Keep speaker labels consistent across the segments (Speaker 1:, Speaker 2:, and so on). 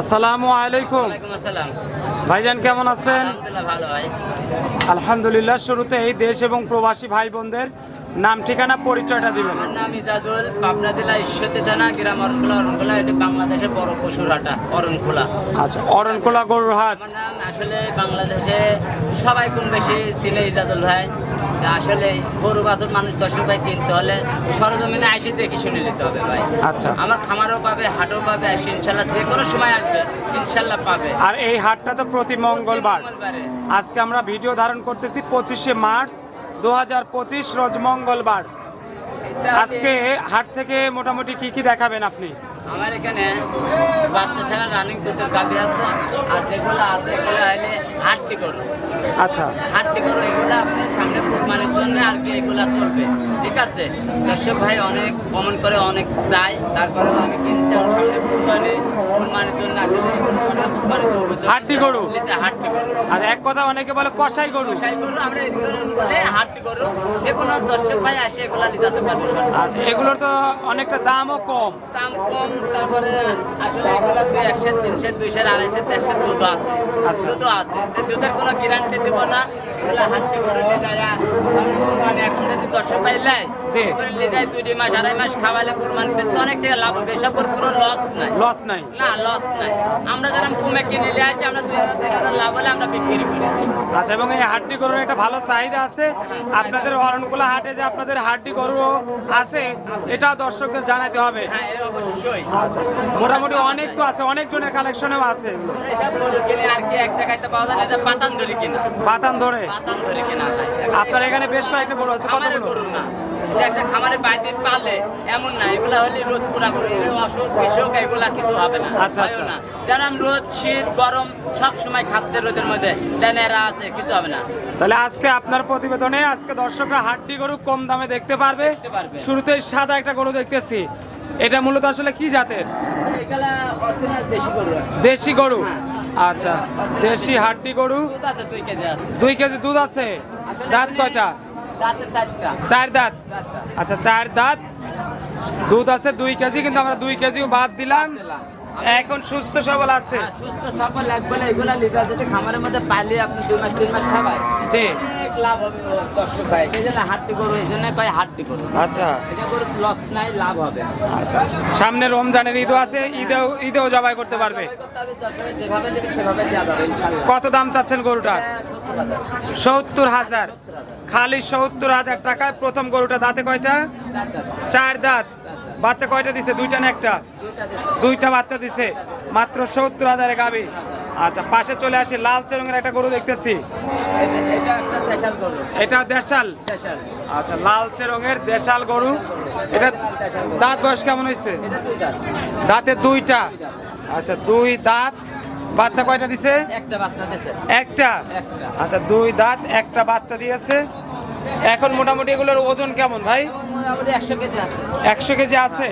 Speaker 1: আসসালামু আলাইকুম।
Speaker 2: আসসালাম।
Speaker 1: ভাইজান কেমন আছেন?
Speaker 2: আলহামদুলিল্লাহ ভাই।
Speaker 1: আলহামদুলিল্লাহ শুরুতে এই দেশ এবং প্রবাসী ভাই বোনদের নাম ঠিকানা পরিচয়টা দিবেন।
Speaker 2: আমার নাম ইজাজুল পাবনা জেলা ঈশ্বরদী থানা গ্রাম অরণখোলা অরণখোলা এটি বাংলাদেশের বড় পশুর হাটা অরণখোলা।
Speaker 1: আচ্ছা অরণকোলা গরুর হাট।
Speaker 2: আমার নাম আসলে বাংলাদেশে সবাই কম বেশি চিনে ইজাজুল ভাই। আসলে গরু বাছুর মানুষ দর্শক ভাই কিনতে হলে সরজমিনে আইসে দেখে শুনে নিতে হবে ভাই।
Speaker 1: আচ্ছা।
Speaker 2: আমার খামারও পাবে হাটও পাবে আসে ইনশাল্লাহ যে কোনো সময় আসবে ইনশাল্লাহ পাবে।
Speaker 1: আর এই হাটটা তো প্রতি মঙ্গলবার। আজকে আমরা ভিডিও ধারণ করতেছি পঁচিশে মার্চ দু হাজার পঁচিশ রোজ মঙ্গলবার। আজকে হাট থেকে মোটামুটি কি কি দেখাবেন আপনি?
Speaker 2: আমার এখানে বাচ্চা ছেলে রানিং দুধের গাভি আছে আর যেগুলো আছে এগুলো হলে হাড্ডি করো।
Speaker 1: আচ্ছা।
Speaker 2: হাড্ডি করো এগুলো আপনি সামনে কোরবানির জন্য আর কি এগুলা চলবে ঠিক আছে? দর্শক ভাই অনেক কমেন্ট করে অনেক চাই তারপরে আমি কিনছি আমার সামনে কোরবানি কোরবানির জন্য আসলে কোরবানি তো।
Speaker 1: হাড্ডি গরু?
Speaker 2: নিচে করো।
Speaker 1: আর এক কথা অনেকে বলে কষাই গরু।
Speaker 2: কষাই গরু আমরা করো যে কোনো দর্শক ভাই আসে এগুলা নিতে পারবে
Speaker 1: আচ্ছা এগুলোর তো অনেকটা দামও কম।
Speaker 2: দাম কম তারপরে আসলে এগুলো দুই একশো তিনশো দুইশো আড়াইশো দেড়শো দুধ আছে।
Speaker 1: আচ্ছা।
Speaker 2: দুধও আছে। দুধের কোনো গ্যারান্টি দিব না। এগুলো হাঁটতে যায়। মানে এখন যদি দর্শক পাই লাই
Speaker 1: জি।
Speaker 2: করে যায় দুই মাস আড়াই মাস খাওয়ালে কোরবানি পেতে অনেক টাকা লাভ হবে। এসব কোনো লস নাই।
Speaker 1: লস নাই।
Speaker 2: না লস নাই। আমরা যারা কমে কিনে নিয়ে আসছি আমরা দুই হাজার লাভ হলে আমরা বিক্রি করি
Speaker 1: আচ্ছা এবং এই হাড্ডি গরুর একটা ভালো চাহিদা আছে। আপনাদের অরণকুলা হাটে যে আপনাদের হাটটি গরু আছে এটা দর্শকদের জানাতে হবে।
Speaker 2: হ্যাঁ
Speaker 1: আচ্ছা মোটামুটি অনেক তো আছে অনেক জনের কালেকশনেও আছে।
Speaker 2: পাতান ধরে
Speaker 1: আপনার এখানে বেশ কয়েকটা গরু আছে
Speaker 2: কত
Speaker 1: কতগুলো?
Speaker 2: গরু না। যে একটা খামারে বাইরে পালে এমন না এগুলা হলে রোদ পুরা এগুলো অসুখ বিসুখ এগুলা কিছু হবে না
Speaker 1: আচ্ছা, আচ্ছা।
Speaker 2: না। যেন রোদ শীত গরম সব সময় খাচ্ছে রোদের মধ্যে টেনেরা আছে কিছু হবে না।
Speaker 1: তাহলে আজকে আপনার প্রতিবেদনে আজকে দর্শকরা হাড্ডি গরু কম দামে দেখতে পারবে। শুরুতেই সাদা একটা গরু দেখতেছি। এটা মূলত আসলে কি জাতের?
Speaker 2: দেশি গরু
Speaker 1: আচ্ছা দেশি হাড্ডি গরু।
Speaker 2: দুই কেজি
Speaker 1: দুধ আছে। দাঁত কয়টা?
Speaker 2: দাঁতে
Speaker 1: চার দাঁত? আচ্ছা চার দাঁত। দুধ আছে দুই কেজি কিন্তু আমরা দুই কেজিও বাদ দিলাম। এখন সুস্থ সবল আছে।
Speaker 2: হ্যাঁ, সুস্থ সবল লাগবে না এগুলা লিজা যেটা খামারের মধ্যে পাইলে আপনি দুই মাস তিন মাস খাবাই
Speaker 1: জি।
Speaker 2: লাভ হবে দর্শক ভাই। এই জন্য হাটটি করো এই জন্য কয় হাটটি করো
Speaker 1: আচ্ছা।
Speaker 2: এটা করে লস নাই লাভ হবে।
Speaker 1: আচ্ছা। সামনে রমজানের ঈদও আছে ঈদেও ঈদেও জবাই করতে পারবে।
Speaker 2: যেভাবে সেভাবে দেওয়া যাবে ইনশাল্লাহ
Speaker 1: কত দাম চাচ্ছেন গরুটার?
Speaker 2: এটা সত্তর হাজার।
Speaker 1: খালি সত্তর হাজার টাকায় প্রথম গরুটা দাঁতে কয়টা?
Speaker 2: চার দাঁত।
Speaker 1: বাচ্চা কয়টা দিছে? দুইটা না একটা?
Speaker 2: দুইটা
Speaker 1: বাচ্চা দিছে। মাত্র সত্তর হাজারে গাবি। আচ্ছা পাশে চলে আসি লাল রঙের একটা গরু দেখতেছি।
Speaker 2: এটা- দেশাল।
Speaker 1: আচ্ছা লালচে রঙের দেশাল গরু। এটা দাঁত বয়স কেমন হয়েছে।
Speaker 2: দাঁতে
Speaker 1: দুইটা। আচ্ছা দুই দাঁত। বাচ্চা কয়টা দিছে?
Speaker 2: একটা বাচ্চা দেশে।
Speaker 1: একটা। আচ্ছা দুই দাঁত একটা বাচ্চা দিয়েছে। এখন মোটামুটি এগুলোর ওজন কেমন ভাই?
Speaker 2: একশো কেজি আছে।
Speaker 1: একশো কেজি আছে?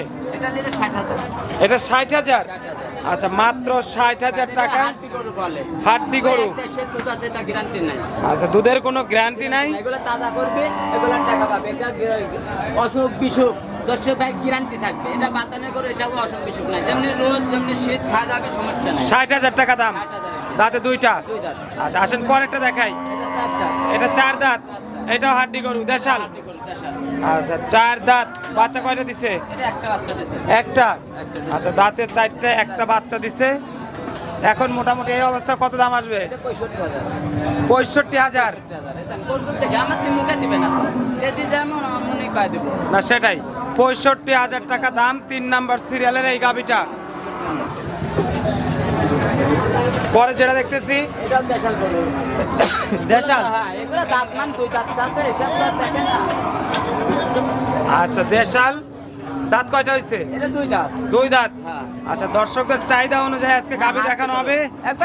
Speaker 2: এটা ষাট হাজার।
Speaker 1: আচ্ছা মাত্র ষাট হাজার টাকা?
Speaker 2: হাড্ডি গরু
Speaker 1: আচ্ছা দুধের কোনো গ্যারান্টি নাই?
Speaker 2: এগুলো তাজা করবে এগুলো টাকা পাবে। অসুখ বিসুখ দর্শক ভাই গ্যারান্টি থাকবে। এটা বাতানের করে এসব অসুখ বিসুখ নাই। যেমনি রোদ যেমনি শীত খাওয়া যাবে সমস্যা নাই।
Speaker 1: ষাট হাজার টাকা দাম। দাঁতে দুইটা। আচ্ছা আসেন পরেরটা দেখাই।
Speaker 2: এটা চার দাঁত।
Speaker 1: এটাও হাড্ডি গরু দেশাল। আচ্ছা চার দাঁত। বাচ্চা কয়টা দিছে?
Speaker 2: একটা।
Speaker 1: আচ্ছা দাঁতের চারটে একটা বাচ্চা দিছে। এখন মোটামুটি এই অবস্থা কত দাম আসবে?
Speaker 2: পঁয়ষট্টি হাজার। না।
Speaker 1: সেটাই। পঁয়ষট্টি হাজার টাকা দাম তিন নাম্বার সিরিয়ালের এই গাবিটা। পরে যেটা দেখতেছি
Speaker 2: দেশাল হ্যাঁ।
Speaker 1: আচ্ছা দেশাল দাঁত কয়টা হয়েছে?
Speaker 2: দুই দাঁত।
Speaker 1: দুই দাঁত?
Speaker 2: হ্যাঁ।
Speaker 1: আচ্ছা দর্শকদের চাহিদা অনুযায়ী আজকে গাবি দেখানো হবে।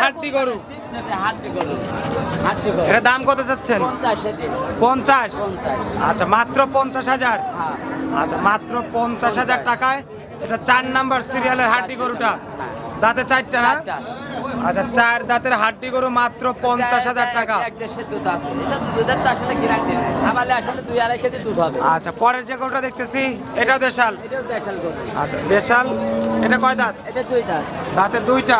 Speaker 1: হাড্ডি গরু। এটা দাম কত চাচ্ছেন
Speaker 2: পঞ্চাশ।
Speaker 1: আচ্ছা মাত্র পঞ্চাশ হাজার?
Speaker 2: হ্যাঁ।
Speaker 1: আচ্ছা মাত্র পঞ্চাশ হাজার টাকায় এটা চার নাম্বার সিরিয়ালের হাড্ডি গরুটা। দাঁতে চারটা না আচ্ছা চার দাঁতের হাড্ডি গরু মাত্র পঞ্চাশ হাজার টাকা। আচ্ছা পরের যে গরুটা দেখতেছি এটাও দেশাল। আচ্ছা দেশাল এটা কয় দাঁত?
Speaker 2: দাঁত।
Speaker 1: দাঁতের দুইটা।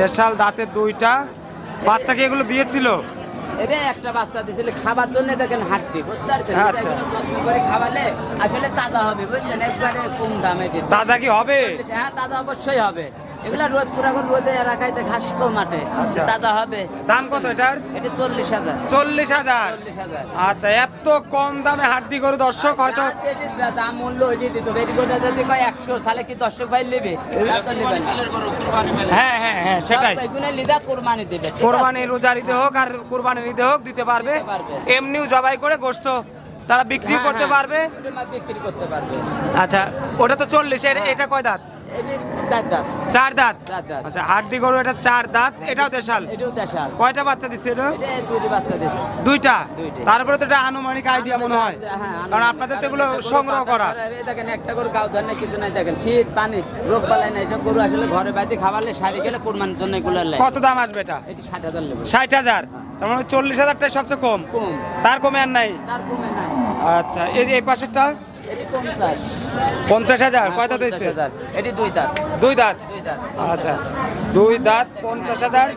Speaker 1: দেশাল দাঁতের দুইটা। বাচ্চা কি এগুলো দিয়েছিল?
Speaker 2: এটা একটা বাচ্চা দিছিল খাবার জন্য এটাকে হাঁটতি বুঝতে পারছেন?
Speaker 1: আচ্ছা।
Speaker 2: যত্ন করে খাওয়ালে আসলে তাজা হবে বুঝছেন? একবারে কম দামে
Speaker 1: তাজা কি হবে?
Speaker 2: হ্যাঁ তাজা অবশ্যই হবে। এগুলা রোদ পুরা করে রোদে রাখাইছে ঘাস তো মাঠে।
Speaker 1: আচ্ছা।
Speaker 2: তাজা হবে।
Speaker 1: দাম কত এটার?
Speaker 2: এটা চল্লিশ হাজার।
Speaker 1: চল্লিশ হাজার। আচ্ছা এত কম দামে হাড্ডি গরু দর্শক হয়তো
Speaker 2: দাম মূল্য ওইটি দিত বেটি গোটা যদি কয় একশো তাহলে কি দর্শক ভাই নেবে।
Speaker 1: হ্যাঁ হ্যাঁ হ্যাঁ সেটাই।
Speaker 2: এগুলো লিদা কোরবানি দেবে
Speaker 1: কোরবানি রোজার ঈদে হোক আর কোরবানির ঈদে হোক দিতে পারবে। এমনিও জবাই করে গোস্ত তারা বিক্রি
Speaker 2: হ্যাঁ,
Speaker 1: করতে
Speaker 2: হ্যাঁ,
Speaker 1: পারবে।
Speaker 2: বিক্রি করতে পারবে।
Speaker 1: আচ্ছা ওটা তো চল্লিশ এটা কয় দাঁত?
Speaker 2: চার দাঁত।
Speaker 1: আচ্ছা হাড্ডি গরু এটা চার দাঁত? এটাও দেশাল? কয়টা বাচ্চা দিচ্ছে এটা দুইটা। তারপরে তো এটা আনুমানিক আইডিয়া মনে হয়।
Speaker 2: হ্যাঁ,
Speaker 1: কারণ আপনাদের তো এগুলো সংগ্রহ করা।
Speaker 2: দেখেন একটা গরু গাও ধর কিছু নাই দেখেন। শীত পানি রোগ বালাই নাই সব গরু আসলে ঘরে বাড়িতে খাওয়ালে শাড়ি গেলে কোরবানির জন্য এগুলো
Speaker 1: কত দাম আসবে এটা?
Speaker 2: ষাট হাজার
Speaker 1: ষাট হাজার? তার মানে চল্লিশ হাজারটাই সবচেয়ে কম।
Speaker 2: কম।
Speaker 1: তার কমে আর নাই?
Speaker 2: তার কমে নাই।
Speaker 1: আচ্ছা এই যে এই পাশেরটা?
Speaker 2: পঞ্চাশ।
Speaker 1: হাজার কয় দাঁত হয়েছে?
Speaker 2: এটি দুই দাঁত।
Speaker 1: দুই দাঁত? আচ্ছা দুই দাঁত পঞ্চাশ হাজার?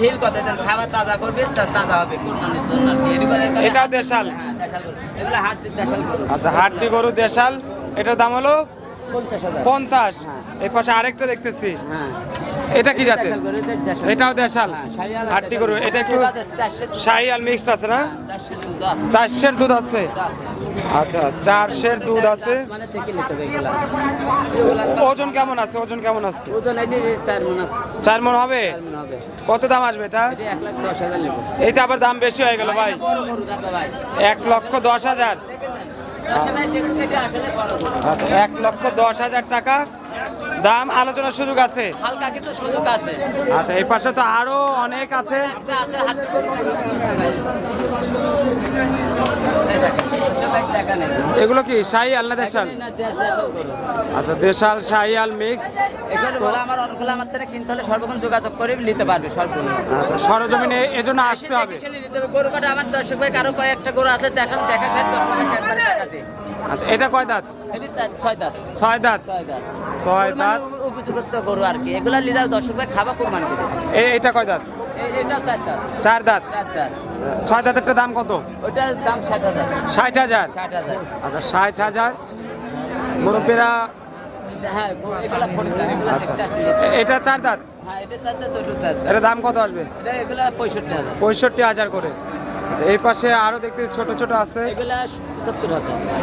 Speaker 2: ঢিল খাবার তাজা করবে তাজা হবে
Speaker 1: এটাও দেশাল?
Speaker 2: হ্যাঁ গরু। দেশাল
Speaker 1: আচ্ছা হাড্ডি গরু দেশাল এটার দাম হলো?
Speaker 2: পঞ্চাশ হ্যাঁ।
Speaker 1: এই পাশে আরেকটা দেখতেছি।
Speaker 2: হ্যাঁ।
Speaker 1: এটা কি জাতের। এটাও দেশাল।
Speaker 2: হ্যাঁ,
Speaker 1: হাড্ডি গরু এটা একটু শাহিয়াল মিক্সড আছে না?
Speaker 2: হ্যাঁ।
Speaker 1: চারশের দুধ আছে। আচ্ছা চারশের দুধ আছে।
Speaker 2: মানে
Speaker 1: ওজন কেমন আছে? ওজন কেমন আছে?
Speaker 2: ওজন চার মন
Speaker 1: হবে? কত দাম আসবে এটা? এইটা আবার দাম বেশি হয়ে গেল ভাই। এক লক্ষ দশ হাজার। আচ্ছা এক লক্ষ দশ হাজার টাকা। দাম আলোচনার সুযোগ আছে।
Speaker 2: হালকা কিন্তু সুযোগ আছে।
Speaker 1: আচ্ছা এই পাশে তো আরও অনেক আছে। এগুলো কি শাহি দেশাল?
Speaker 2: না দেশাল
Speaker 1: আচ্ছা দেশাল শাহিয়াল মিক্স
Speaker 2: এখানে বলে আমার অনেকগুলো আমার থেকে কিনতে হলে সর্বক্ষণ যোগাযোগ করে নিতে পারবে
Speaker 1: আচ্ছা সরজমিনে এজন্য আসতে হবে।
Speaker 2: গরু কাটা আমার দর্শক ভাই কারও কয়েকটা গরু আছে দেখান দেখা শেষ দশ টাকা
Speaker 1: আচ্ছা এটা কয় দাঁত?
Speaker 2: ছয় দাঁত।
Speaker 1: ছয় দাঁত?
Speaker 2: ছয় দাঁত। উপযুক্ত গরু আর কি। এগুলা লিজার দর্শক ভাই খাবা কোরবানি
Speaker 1: এটা কয় দাঁত?
Speaker 2: এটা চার দাঁত।
Speaker 1: চার দাঁত?
Speaker 2: চার দাঁত।
Speaker 1: ছয় দাঁতেরটা দাম কত?
Speaker 2: ওটার দাম ষাট হাজার।
Speaker 1: ষাট হাজার?
Speaker 2: ষাট হাজার।
Speaker 1: আচ্ছা ষাট হাজার। মুরব্বীরা
Speaker 2: হ্যাঁ
Speaker 1: আচ্ছা। এটা চার দাঁত?
Speaker 2: হ্যাঁ এটা চার দাঁত
Speaker 1: এটা দাম কত আসবে?
Speaker 2: পঁয়ষট্টি হাজার
Speaker 1: করে। আচ্ছা এই পাশে আরও দেখতে ছোট ছোট আছে।
Speaker 2: এগুলা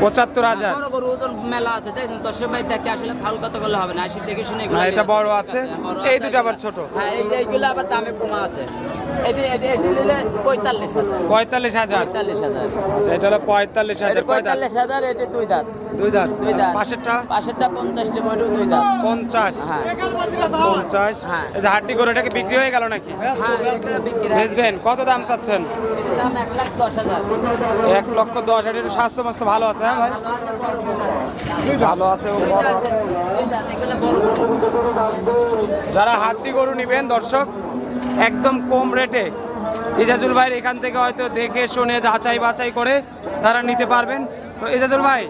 Speaker 1: পঁচাত্তর হাজার।
Speaker 2: বড় গরু ওজন মেলা আছে দেখুন দর্শক ভাই দেখে আসলে ফাউল কত করলে হবে না। আসি দেখে শুনে এগুলো
Speaker 1: না, এটা বড় আছে। এই দুটো আবার ছোট।
Speaker 2: হ্যাঁ এই- এইগুলো আবার দামে কমা আছে। এটি এটি এটি নিলে পঁয়তাল্লিশ হাজার।
Speaker 1: পঁয়তাল্লিশ হাজার?
Speaker 2: পঁয়তাল্লিশ হাজার।
Speaker 1: আচ্ছা এটা হলো পঁয়তাল্লিশ হাজার।
Speaker 2: পঁয়তাল্লিশ হাজার এটি দুই দাঁত।
Speaker 1: দুই দাঁত।
Speaker 2: দুই দাঁত।
Speaker 1: পাশেরটা?
Speaker 2: পাশেরটা পঞ্চাশ এটিও দুই দাঁত।
Speaker 1: পঞ্চাশ।
Speaker 2: হ্যাঁ।
Speaker 1: পঞ্চাশ।
Speaker 2: হ্যাঁ।
Speaker 1: এই যে হাড্ডি করে এটাকে বিক্রি হয়ে গেল নাকি?
Speaker 2: হ্যাঁ বিক্রি।
Speaker 1: বেচবেন কত দাম চাচ্ছেন?
Speaker 2: দাম এক লাখ দশ হাজার।
Speaker 1: এক লক্ষ দশ হাজার একটু স্বাস্থ্য মাস্ত ভালো আছে হ্যাঁ ভাই? ভালো আছে ও বড় আছে। যারা হাড্ডি গরু নেবেন দর্শক একদম কম রেটে ইজাজুল ভাইয়ের এখান থেকে হয়তো দেখে শুনে যাচাই বাছাই করে তারা নিতে পারবেন। তো ইজাজুল ভাই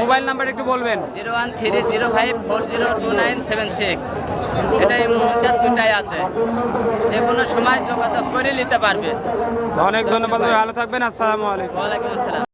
Speaker 1: মোবাইল নাম্বার একটু বলবেন?
Speaker 2: Zero one three zero five four zero two nine seven six. এটা এই মুহূর্তে দুটাই আছে। যে কোনো সময় যোগাযোগ করে নিতে পারবে।
Speaker 1: অনেক ধন্যবাদ ভালো থাকবেন আসসালামু আলাইকুম।
Speaker 2: ওয়ালাইকুম আসসালাম।